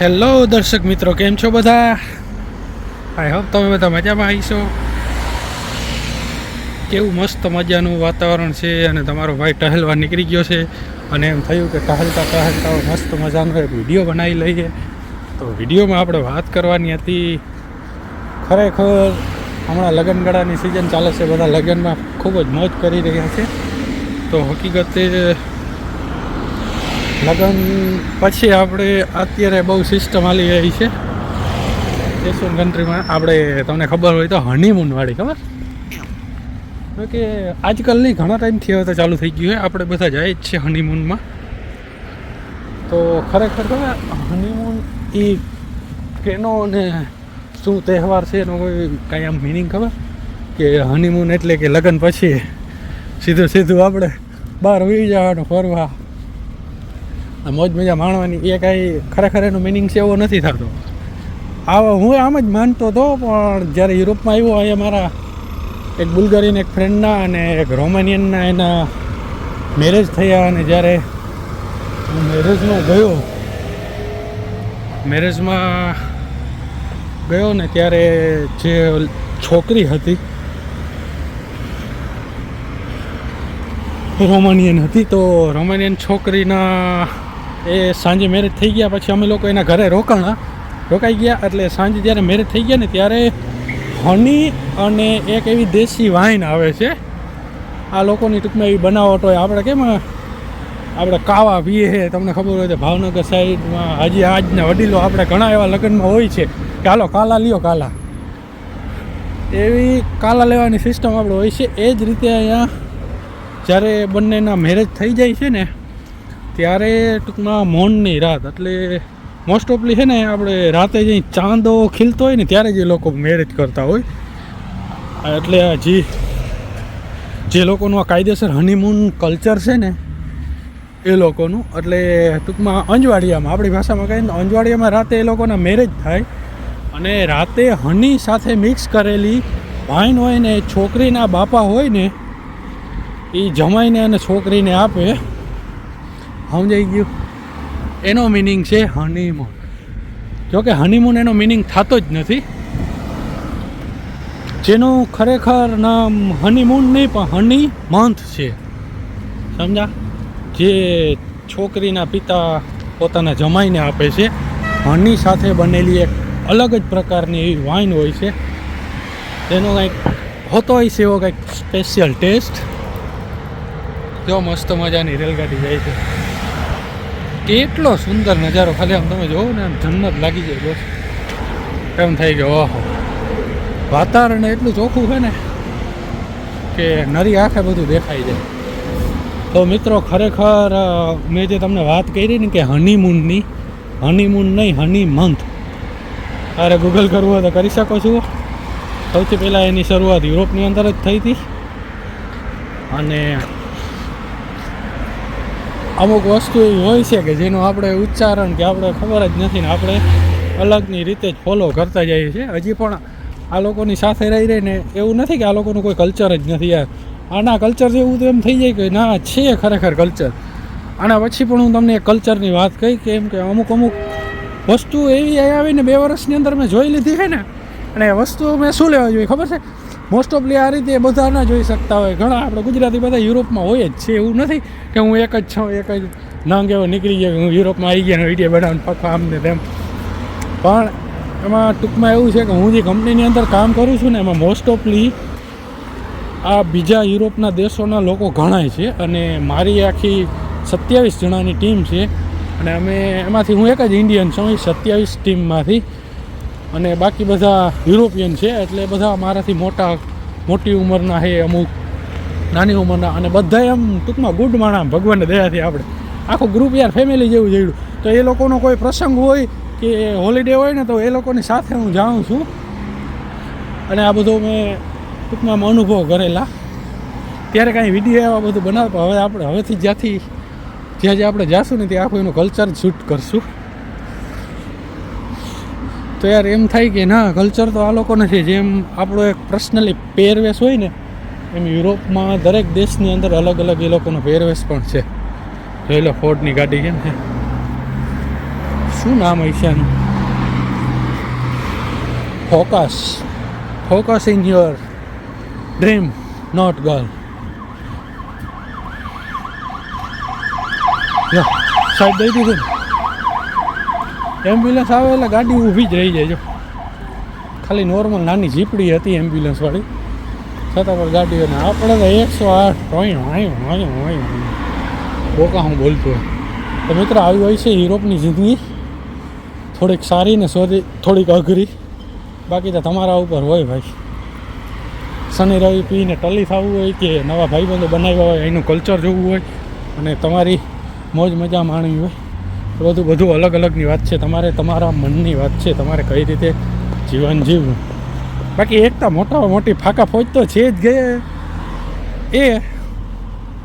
Hello દર્શક મિત્રો, કેમ છો બધા? આઈ હોપ તમે બધા મજામાં આવીશો કેવું મસ્ત મજાનું વાતાવરણ છે અને તમારો ભાઈ ટહેલવા નીકળી ગયો છે. અને એમ થયું કે ટહલતા ટહલતા મસ્ત મજાનો એક વીડિયો બનાવી લઈએ. તો વિડીયોમાં આપણે વાત કરવાની હતી. ખરેખર હમણાં લગ્નગાળાની સિઝન ચાલે છે. બધા લગ્નમાં ખૂબ જ મોજ કરી રહ્યા છે. તો હકીકતે લગ્ન પછી આપણે અત્યારે બહુ સિસ્ટમ આલી રહી છે. એશિયન કન્ટ્રીમાં આપણે તમને ખબર હોય તો હનીમૂનવાળી ખબર? કે આજકાલ નહીં ઘણા ટાઈમથી હવે તો ચાલુ થઈ ગયું છે. આપણે બધા જાય જ છે હનીમૂનમાં તો ખરેખર ખબર? હનીમૂન એ કેનો અને શું તહેવાર છે એનો કોઈ કાંઈ આમ મિનિંગ ખબર? કે હનીમૂન એટલે કે લગ્ન પછી સીધું સીધું આપણે બહાર વી જવાનું, ફરવા. મોજ મજા માણવાની, એ કાંઈ ખરેખર એનો મિનિંગ છે એવો નથી થતો. આવા, હું આમ જ માનતો હતો, પણ જ્યારે યુરોપમાં આવ્યો, અહીંયા મારા એક બુલગરીન એક ફ્રેન્ડના અને એક રોમાનિયનના એના મેરેજ થયા અને જ્યારે હું મેરેજમાં ગયો મેરેજમાં ગયો ને ત્યારે જે છોકરી હતી રોમાનિયન હતી, તો રોમાનિયન છોકરીના એ સાંજે મેરેજ થઈ ગયા, પછી અમે લોકો એના ઘરે રોકાણા. રોકાઈ ગયા, એટલે સાંજે જ્યારે મેરેજ થઈ ગયા ને ત્યારે હની અને એક એવી દેશી વાઇન આવે છે. આ લોકોની ટૂંકમાં એવી બનાવટ હોય. આપણે કેમ, આપણે કાવા પીએ છે, તમને ખબર હોય તો ભાવનગર સાઈડમાં હજી આજના વડીલો આપણે ઘણા એવા લગ્નમાં હોય છે કે, હાલો, કાલા લ્યો, કાલા. એવી કાલા લેવાની સિસ્ટમ આપણે હોય છે. એ જ રીતે અહીંયા જ્યારે બંનેના મેરેજ થઈ જાય છે ને ત્યારે ટૂંકમાં મૌનની રાત. એટલે મોસ્ટ ઓફલી છે ને, આપણે રાતે જે ચાંદો ખીલતો હોય ને, ત્યારે જ લોકો મેરેજ કરતા હોય. એટલે જે જે લોકોનું આ કાયદેસર હનીમૂન કલ્ચર છે ને, એ લોકોનું. એટલે ટૂંકમાં અંજવાડિયામાં, આપણી ભાષામાં કહીએ ને અંજવાડિયામાં રાતે એ લોકોના મેરેજ થાય. અને રાતે હની સાથે મિક્સ કરેલી ભાઈન હોય ને, છોકરીના બાપા હોય ને, એ જમાઈને અને છોકરીને આપે. સમજાઈ ગયું? એનો મિનિંગ છે હનીમૂન જોકે હનીમૂન એનો મિનિંગ થતો જ નથી. જેનું ખરેખર નામ હનીમૂન નહીં, પણ હની મંથ છે. સમજા? જે છોકરીના પિતા પોતાના જમાઈને આપે છે. હની સાથે બનેલી એક અલગ જ પ્રકારની એવી વાઇન હોય છે. તેનો કંઈક હોતો હોય છે એવો કંઈક સ્પેશિયલ ટેસ્ટ જો મસ્ત મજાની રેલગાડી જાય છે. કેટલો સુંદર નજારો ખાલી આમ તમે જોવો ને આમ જન્નત લાગી જાય બસ. એમ થાય કે ઓહો. વાતાવરણ એટલું ચોખ્ખું છે ને કે નરી આંખે બધું દેખાઈ જાય. તો મિત્રો ખરેખર મેં જે તમને વાત કરી ને કે હનીમૂનની હનીમૂન નહીં હની મંથ તારે ગૂગલ કરવું હોય તો કરી શકો છો. સૌથી પહેલાં એની શરૂઆત યુરોપની અંદર જ થઈ હતી. અને અમુક વસ્તુ એવી હોય છે કે જેનું આપણે ઉચ્ચારણ કે આપણે ખબર જ નથી ને આપણે અલગની રીતે જ ફોલો કરતા જઈએ છીએ. હજી પણ આ લોકોની સાથે રહી રહીને એવું નથી કે આ લોકોનું કોઈ કલ્ચર જ નથી યાર. આના કલ્ચર જેવું તો એમ થઈ જાય કે ના, છે ખરેખર કલ્ચર આના પછી પણ હું તમને કલ્ચરની વાત કહી કે એમ કે અમુક અમુક વસ્તુ એવી આવીને બે વર્ષની અંદર મેં જોઈ લીધી છે ને. અને વસ્તુ મેં શું લેવા જોઈએ ખબર છે? મોસ્ટ ઓફલી આ રીતે બધા ના જોઈ શકતા હોય. ઘણા આપણે ગુજરાતી બધા યુરોપમાં હોય જ છે, એવું નથી કે હું એક જ છું, એક જ નાંગ એવો નીકળી ગયો હું યુરોપમાં આવી ગયા વીડિયો બનાવીને પકવા આમને તેમ. પણ એમાં ટૂંકમાં એવું છે કે હું જે કંપનીની અંદર કામ કરું છું ને, એમાં મોસ્ટ ઓફલી આ બીજા યુરોપના દેશોના લોકો ઘણાય છે અને મારી આખી સત્યાવીસ જણાની ટીમ છે. અને અમે એમાંથી હું એક જ ઇન્ડિયન છું, એ સત્યાવીસ ટીમમાંથી અને બાકી બધા યુરોપિયન છે, એટલે બધા મારાથી મોટા, મોટી ઉંમરના છે, અમુક નાની ઉંમરના. અને બધા એમ ટૂંકમાં ગુડ માણા, ભગવાનને દયાથી આપણે. આખું ગ્રુપ યાર ફેમિલી જેવું જોયું તો એ લોકોનો કોઈ પ્રસંગ હોય કે હોલિડે હોય ને, તો એ લોકોની સાથે હું જાઉં છું. અને આ બધો મેં ટૂંકમાં અનુભવ કરેલા. ત્યારે કાંઈ વીડિયો એવા બધું બનાવતા, હવે આપણે, હવેથી જ્યાંથી, જ્યાં જ્યાં આપણે જાશું ને, ત્યાં આખું એનું કલ્ચર શૂટ કરશું. તો યાર એમ થાય કે ના કલ્ચર તો આ લોકો નથી જેમ આપણો એક પર્સનલી પહેરવેશ હોય ને, એમ યુરોપમાં દરેક દેશની અંદર અલગ અલગ એ લોકોનો પહેરવેશ પણ છે. જોઈ લો ફોર્ડની ગાડી કેમ છે? શું નામ હૈશાનું focus focus in your dream not girl side દઈ દીધું. એમ્બ્યુલન્સ આવે એટલે ગાડી ઊભી જ રહી જાય જો. ખાલી નોર્મલ નાની જીપડી હતી એમ્બ્યુલન્સવાળી છતાં પણ ગાડીઓને આપણે તો એકસો આઠ બોકા હું બોલતો હોય. તો મિત્રો, આવી હોય છે યુરોપની જિંદગી. થોડીક સારી ને સોરી, થોડીક અઘરી. બાકી તો તમારા ઉપર હોય ભાઈ. શનિ, રવિ પીને ટલી થવું હોય કે નવા ભાઈબંધો બનાવ્યા હોય, એનું કલ્ચર જોવું હોય અને તમારી મોજ મજા માણવી હોય. તો બધું બધું અલગ અલગની વાત છે. તમારે તમારા મનની વાત છે. તમારે કઈ રીતે જીવન જીવવું? બાકી એકતા મોટામાં મોટી ફાંકા ફોજ તો છે જ ગયે એ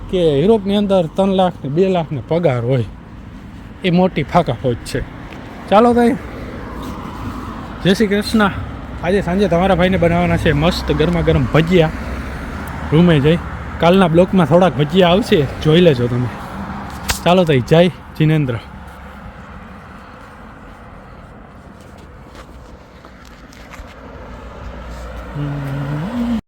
કે યુરોપની અંદર ત્રણ લાખ ને બે લાખને પગાર હોય, એ મોટી ફાંકા ફોજ છે. ચાલો ભાઈ. જય શ્રી કૃષ્ણ. આજે સાંજે તમારા ભાઈને બનાવવાના છે મસ્ત ગરમા ગરમ ભજીયા. રૂમે જઈ. કાલના બ્લોકમાં થોડાક ભજીયા આવશે. જોઈ લેજો તમે. ચાલો તઈ જય જિનેન્દ્ર.